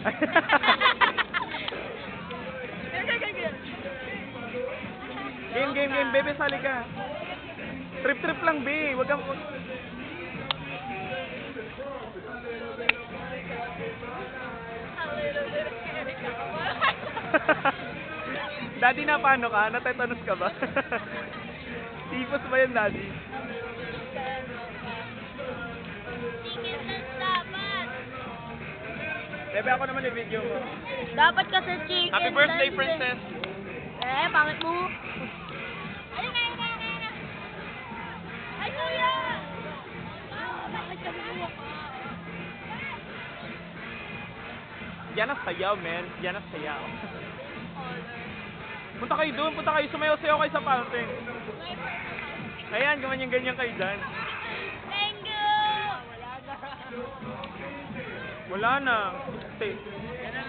game, game, game. Bebe, sali ka. Trip, trip lang, be. Wag kang... daddy na paano ka? Natetanos ka ba? Tipos ba yan, daddy? Bebe, ako naman yung video mo. Dapat kasi chicken. Happy birthday, dance eh. princess! Eh, pangit mo. Ayun na, ayun na, ayun na. Ay, kuya! Bakit ka bumuha ka? Yan ang sayaw, man. Yan ang sayaw. punta kayo doon, punta kayo. Sumayaw-sayaw kayo sa fountain. Ayan, ganyan-ganyan kayo dyan. Wala na. Stay.